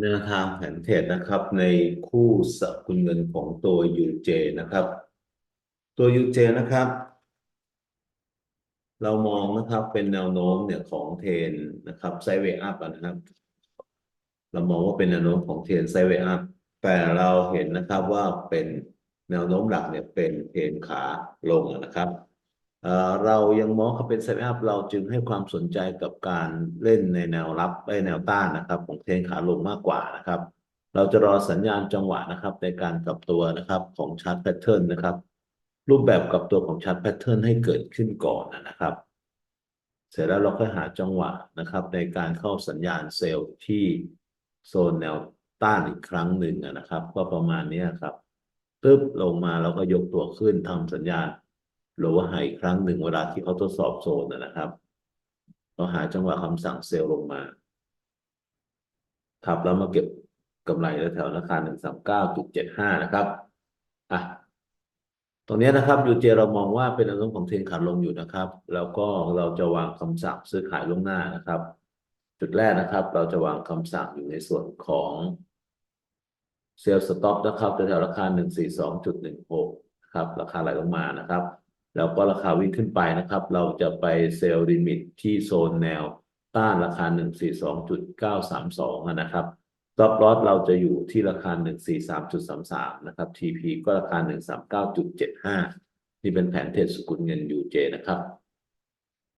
แนวทางแผนเทรดนะครับ ในคู่สกุลเงินของตัว UJ นะครับ ตัว UJ นะครับ เรามองนะครับเป็นแนวโน้มเนี่ยของเทนนะครับไซเวอัพนะครับ เรามองว่าเป็นแนวโน้มของเทนไซเวอัพแต่เราเห็นนะครับว่าเป็นแนวโน้มหลักเนี่ยเป็นเทนขาลงนะครับ เอ่อเรายังมองเขาเป็นไซด์เวย์อัพเราจึงให้ความสนใจกับการเล่นในแนวรับไอแนวต้านนะครับ ของเทนขาลงมากกว่านะครับ เราจะรอสัญญาณจังหวะนะครับ ในการกลับตัวนะครับของชาร์ตแพทเทิร์นนะครับ รูปแบบกลับตัวของชาร์ตแพทเทิร์นให้เกิดขึ้นก่อนนะครับ เสร็จแล้วเราค่อยหาจังหวะนะครับ ในการเข้าสัญญาณเซลล์ที่โซนแนวต้านอีกครั้งหนึ่งนะครับ ก็ประมาณนี้ครับปึ๊บลงมาเราก็ยกตัวขึ้นทำสัญญาณ โลว์ไฮอีกครั้งหนึ่งเวลาที่เขาทดสอบโซนนะครับเราหาจังหวะคำสั่งเซลล์ลงมาครับแล้วมาเก็บกำไรแถวราคาหนึ่งสามเก้าจุดเจ็ดห้านะครับอะตรงนี้นะครับยูเจเรามองว่าเป็นแนวโน้มของเทรนขาลงอยู่นะครับ แล้วก็เราจะวางคำสั่งซื้อขายล่วงหน้านะครับ จุดแรกนะครับ เราจะวางคำสั่งอยู่ในส่วนของเซลล์สต็อปนะครับแถวราคาหนึ่งสี่สองจุดหนึ่งหกครับ ราคาไหลลงมานะครับ แล้วก็ราคาวิ่งขึ้นไปนะครับ เราจะไปเซลล์ลิมิตที่โซนแนวต้านราคา 142.932 นะครับสต็อปลอสเราจะอยู่ที่ราคา 143.33 นะครับ TP ก็ราคา 139.75 นี่เป็นแผนเทรดสกุลเงิน UJ นะครับ